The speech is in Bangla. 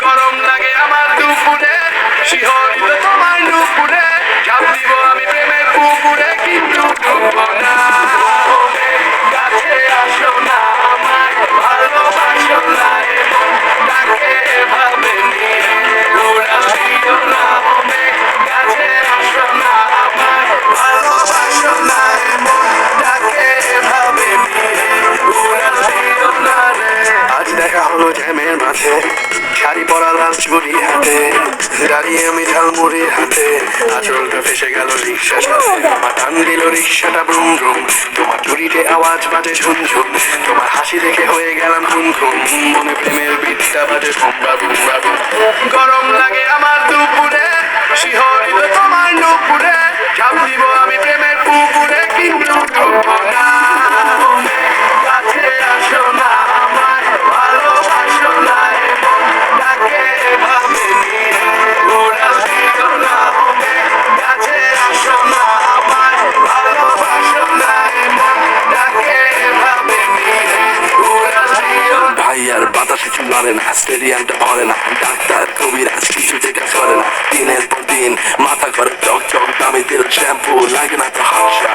গরম লাগে আমার দুপুরে। শিহরিত তোমার নুপুরে ঝাঁপ দিব আমি প্রেমের পুকুরে, কিন্তু ডুববো না। কাছে আসো না আমায়, ভালোবাসো না এবং তাকে রে। আজ দেখা হলো জ্যামের মাঝে। শাড়ি পরা চুরি হাতে দাঁড়িয়ে আমি ঝালমুড়ি হাতে আচরণটা ফেসে গেল রিক্সা সাথে। আমার টান দিল রিক্সাটা ব্রুম ব্রুম তোমার চুরিতে আওয়াজ বাজে ঝুমঝুম তোমার হাসি দেখে হয়ে গেলাম ঘুম মনে প্রেমের বিদ্যা বাজে ভুমরা ভুমরা ভুম। গরম ভাই আর বাতাসে চুলারে না, স্টেডিয়ামটা ভরে না, ডাক্তার কবিরা কিছু যেটা করে না। দিনের পর দিন মাথা করে চক চক দামি তেল, শ্যাম্পু, লাগে না তো হাসা